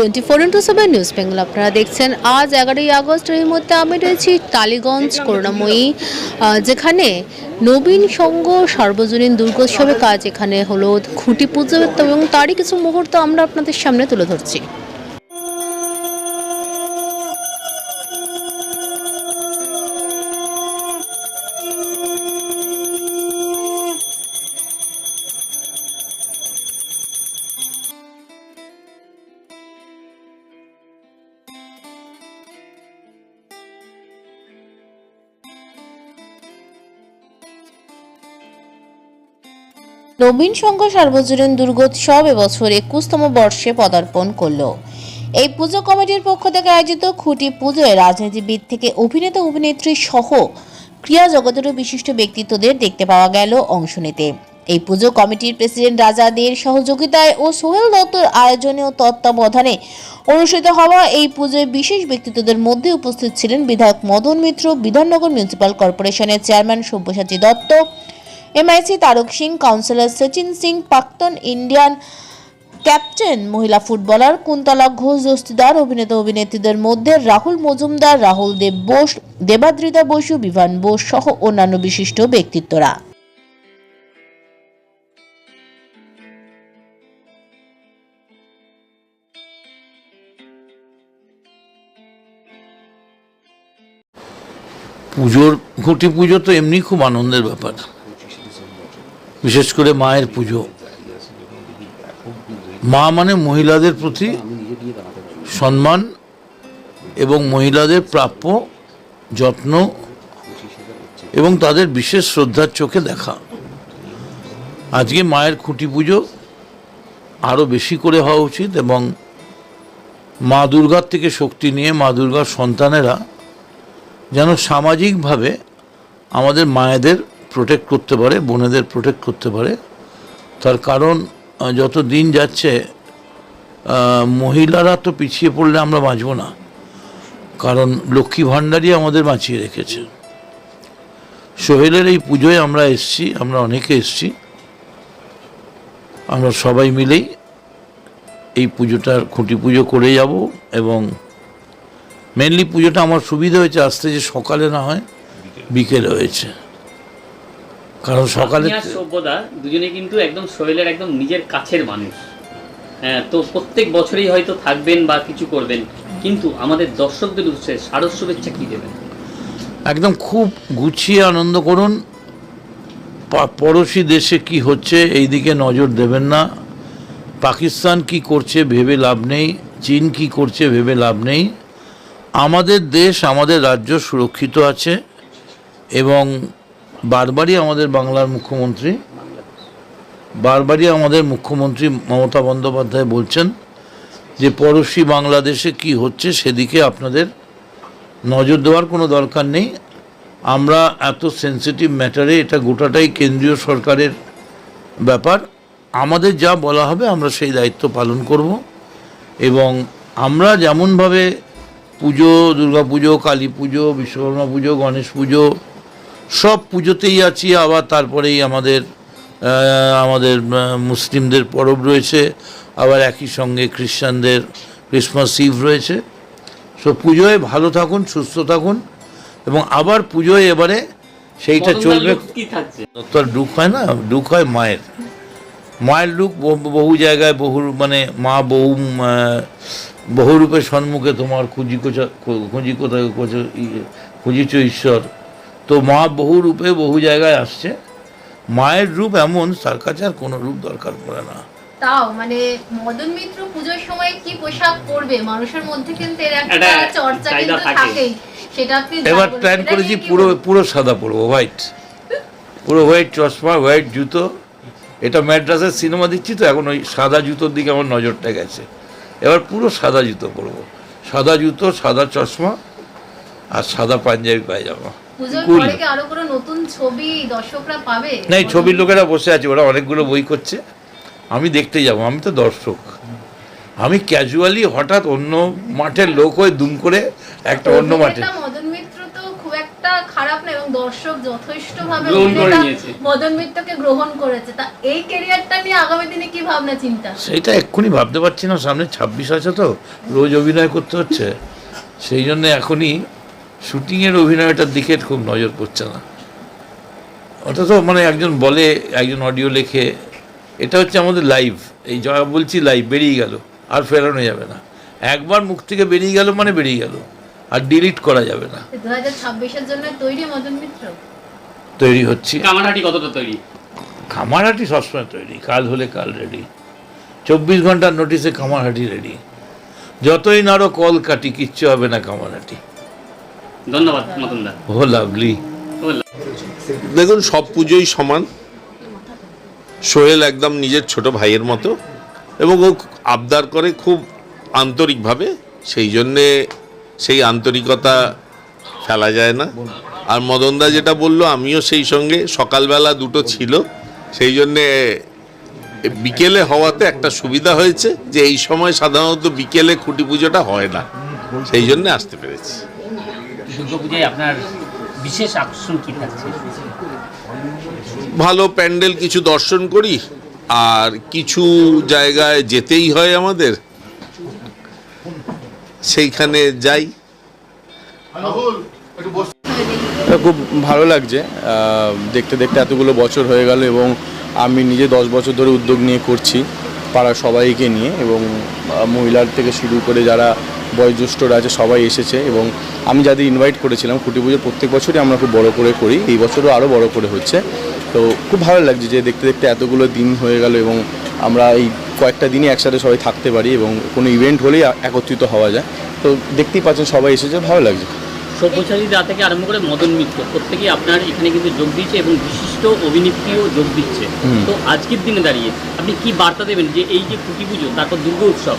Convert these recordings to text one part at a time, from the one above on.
Twenty four into seven news Bengal. আপনারা দেখছেন আজ এগারোই আগস্ট। এই মুহূর্তে আমি রয়েছি টালিগঞ্জ করুণাময়ী যেখানে নবীন সংঘ সর্বজনীন দুর্গোৎসবের কাজ এখানে হলো। খুঁটি পুজো এবং তারই কিছু মুহূর্ত আমরা আপনাদের সামনে তুলে ধরছি। নবীন সংঘ সার্বজনীন দুর্গোৎসব এবছর একুশতম বর্ষে পদার্পণ করল। এই পুজো কমিটির পক্ষ থেকে আয়োজিত খুঁটি পুজোয় রাজনীতিবিদ থেকে অভিনেতা, অভিনেত্রী সহ ক্রিয়া জগতেরও বিশিষ্ট ব্যক্তিত্বদের দেখতে পাওয়া গেল অংশ নিতে। এই পুজো কমিটির প্রেসিডেন্ট রাজাদের সহযোগিতায় ও সোহেল দত্তর আয়োজনে ও তত্ত্বাবধানে অনুষ্ঠিত হওয়া এই পুজোয় বিশেষ ব্যক্তিত্বদের মধ্যে উপস্থিত ছিলেন বিধায়ক মদন মিত্র, বিধাননগর মিউনিসিপ্যাল কর্পোরেশনের chairman Sabyasachi Dutta MIC Tarak Singh, councillor Sachin Singh, প্রাক্তন ইন্ডিয়ান ক্যাপ্টেন, মহিলা ফুটবলার কুন্তলা ঘোষ দস্তিদার অভিনেতা অভিনেত্রীদের মধ্যে রাহুল মজুমদার, রাহুল দেব বোস, দেবাদ্রিতা বসু, বিভান বোস সহ অন্যান্য বিশিষ্ট ব্যক্তিত্বরা। পুজোর খুঁটি পুজো তো এমনি খুব আনন্দের ব্যাপার। বিশেষ করে মায়ের পুজো। মা মানে মহিলাদের প্রতি সম্মান এবং মহিলাদের প্রাপ্য যত্ন এবং তাদের বিশেষ শ্রদ্ধার চোখে দেখা। আজকে মায়ের খুঁটি পুজো আরও বেশি করে হওয়া উচিত এবং মা দুর্গার থেকে শক্তি নিয়ে মা দুর্গার সন্তানেরা যেন সামাজিকভাবে আমাদের মায়েদের প্রোটেক্ট করতে পারে, বোনেদের প্রোটেক্ট করতে পারে। তার কারণ যত দিন যাচ্ছে মহিলারা তো পিছিয়ে পড়লে আমরা বাঁচব না। কারণ লক্ষ্মী ভাণ্ডারই আমাদের বাঁচিয়ে রেখেছে। সোহেলের এই পুজোয় আমরা এসছি, আমরা অনেকে এসছি। আমরা সবাই মিলেই এই পুজোটার খুঁটি পুজো করে যাব এবং মেনলি পুজোটা আমার সুবিধা হয়েছে, আসতে যে সকালে না হয় বিকেলে হয়েছে। কারণ সকালে সভ্যতা দুজনে কিন্তু একদম শরীরের একদম নিজের কাছের মানুষ। হ্যাঁ তো প্রত্যেক বছরই হয়তো থাকবেন বা কিছু করবেন কিন্তু আমাদের দর্শকদের উদ্দেশ্যে শারদ শুভেচ্ছা কি দেবেন? একদম খুব গুছিয়ে আনন্দ করুন। পড়োশি দেশে কি হচ্ছে এই দিকে নজর দেবেন না। পাকিস্তান কি করছে ভেবে লাভ নেই চীন কি করছে ভেবে লাভ নেই। আমাদের দেশ আমাদের রাজ্য সুরক্ষিত আছে এবং বারবারই আমাদের বাংলার মুখ্যমন্ত্রী, বারবারই আমাদের মুখ্যমন্ত্রী মমতা বন্দ্যোপাধ্যায় বলছেন যে পড়োশি বাংলাদেশে কি হচ্ছে সেদিকে আপনাদের নজর দেওয়ার কোনো দরকার নেই। আমরা এত সেন্সিটিভ ম্যাটারে এটা গোটাটাই কেন্দ্রীয় সরকারের ব্যাপার। আমাদের যা বলা হবে আমরা সেই দায়িত্ব পালন করব এবং আমরা যেমনভাবে পুজো, দুর্গা পুজো, কালী পুজো, বিশ্বকর্মা পুজো, গণেশ পুজো সব পুজোতেই আছি আবার তারপরেই আমাদের আমাদের মুসলিমদের পরব রয়েছে আবার একই সঙ্গে খ্রিস্টানদের ক্রিসমাস ইভ রয়েছে। সো পুজোয় ভালো থাকুন সুস্থ থাকুন এবং আবার পুজোয় এবারে সেইটা চলবে। তো দুঃখ হয় না ডুক হয় মায়ের। মায়ের লুক বহু জায়গায় বহু মানে মা বহু উম, আহ, বহু রূপের সম্মুখে তোমার খুঁজি কোচা খুঁজি কোথায় কোচা- ই- খুঁজিছ ঈশ্বর। তো মা বহু রূপে বহু জায়গায় আসছে। মায়ের রূপ এমন তার কাছে আর কোনো রূপ দরকার পড়ে না। তাও মানে মদন মিত্র পুজোর সময় কি পোশাক পরবে? মানুষের মধ্যে কিন্তু এর একটা একটা চর্চা কিন্তু থাকেই। সেটা আপনি এবার। প্ল্যান করেছি পুরো পুরো সাদা পরবো হোয়াইট পুরো হোয়াইট চশমা হোয়াইট জুতো। এটা ম্যাড্রাসের সিনেমা দিচ্ছি তো এখন ওই সাদা জুতোর দিকে আমার নজরটা গেছে। এবার পুরো সাদা জুতো পরবো। সাদা জুতো সাদা চশমা আর সাদা পাঞ্জাবি পায়জামা। পুজোর কুল। পরে কি আরও কোনো নতুন ছবি দর্শকরা পাবে? না এই ছবির লোকেরা বসে আছে ওরা অনেকগুলো বই করছে। আমি দেখতে যাব আমি তো দর্শক। আমি ক্যাজুয়ালি হঠাৎ অন্য মাঠের লোক হয়ে দুম করে একটা অন্য মাঠে মদন মিত্র তো খুব একটা খারাপ না এবং দর্শক যথেষ্ট ভাবে গ্রহণ করে নিয়েছে। মদন মিত্রকে গ্রহণ করেছে। তা এই ক্যারিয়ারটা নিয়ে আগামী দিনে কি ভাবনা চিন্তা? সেইটা এক্ষুনি ভাবতে পারছি না সামনে ছাব্বিশ আছে তো রোজ অভিনয় করতে হচ্ছে। সেই জন্য এখনই শুটিংয়ের অভিনয়টার দিকে খুব নজর পড়ছে না। ওটা তো মানে একজন বলে একজন অডিও লেখে এটা হচ্ছে আমাদের লাইভ এই যা বলছি লাইভ বেরিয়ে গেল আর ফেরানো যাবে না। একবার মুখ থেকে বেরিয়ে গেল মানে বেরিয়ে গেল আর ডিলিট করা যাবে না। তৈরি মদন মিত্র? তৈরি হচ্ছি। কামারহাটি কতটা তৈরি? খামারহাটি সবসময় তৈরি কাল হলে কাল রেডি চব্বিশ ঘণ্টার নোটিসে খামারহাটি রেডি যতই নাড়ো কল কাটি কিচ্ছু হবে না খামারহাটি ধন্যবাদ মতনদা ও লাভলি। দেখুন সব পুজোই সমান। সোহেল একদম নিজের ছোট ভাইয়ের মতো এবং ও আবদার করে খুব আন্তরিকভাবে সেই জন্যে সেই আন্তরিকতা ফেলা যায় না। আর মদনদা যেটা বলল আমিও সেই সঙ্গে। সকালবেলা দুটো ছিল সেই জন্যে বিকেলে হওয়াতে একটা সুবিধা হয়েছে যে এই সময় সাধারণত বিকেলে খুঁটি পুজোটা হয় না। সেই জন্যে আসতে পেরেছি। দুর্গাপূজায় আপনার বিশেষ আকর্ষণ কি থাকছে? ভালো প্যান্ডেল কিছু দর্শন করি আর কিছু জায়গায় যেতেই হয় আমাদের। সেইখানে যাই। খুব ভালো লাগছে। দেখতে দেখতে এতগুলো বছর হয়ে গেল এবং আমি নিজে দশ বছর ধরে উদ্যোগ নিয়ে করছি পাড়ার সবাইকে নিয়ে এবং মহিলার থেকে শুরু করে যারা বয়োজ্যেষ্ঠরা আছে সবাই এসেছে এবং আমি যাদের ইনভাইট করেছিলাম খুঁটি পুজো প্রত্যেক বছরই আমরা খুব বড় করে করি। এই বছরও আরও বড় করে হচ্ছে। তো খুব ভালো লাগছে যে দেখতে দেখতে এতগুলো দিন হয়ে গেল এবং আমরা এই কয়েকটা দিনই একসাথে সবাই থাকতে পারি এবং কোনো ইভেন্ট হলেই একত্রিত হওয়া যায়। তো দেখতেই পাচ্ছেন সবাই এসেছে, ভালো লাগছে। সব্যসাচী দা থেকে আরম্ভ করে মদন মিত্র প্রত্যেকেই আপনার এখানে কিন্তু যোগ দিয়েছে এবং বিশিষ্ট অভিনেত্রীও যোগ দিচ্ছে। তো আজকের দিনে দাঁড়িয়ে আপনি কি বার্তা দেবেন যে এই যে কুটি পুজো তারপর দুর্গা উৎসব।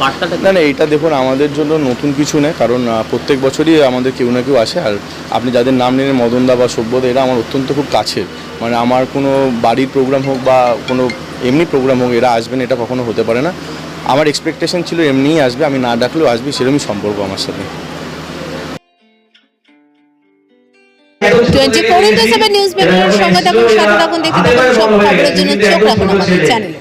বার্তাটা না না এটা দেখুন আমাদের জন্য নতুন কিছু নেই কারণ প্রত্যেক বছরই আমাদের কেউ না কেউ আসে আর আপনি যাদের নাম নিলেন মদনদা বা সভ্যদা এরা আমার অত্যন্ত খুব কাছের। মানে আমার কোনো বাড়ির প্রোগ্রাম হোক বা কোনো এমনি প্রোগ্রাম হোক এরা আসবেন এটা কখনো হতে পারে না। আমার এক্সপেকটেশন ছিল এমনিই আসবে আমি না ডাকলেও আসবে সেরকমই সম্পর্ক আমার সাথে। Twenty four into seven news পেপারের সঙ্গে থাকুন, সাথে থাকুন, দেখতে থাকুন সব খবরের জন্য চোখ রাখুন আমাদের চ্যানেলে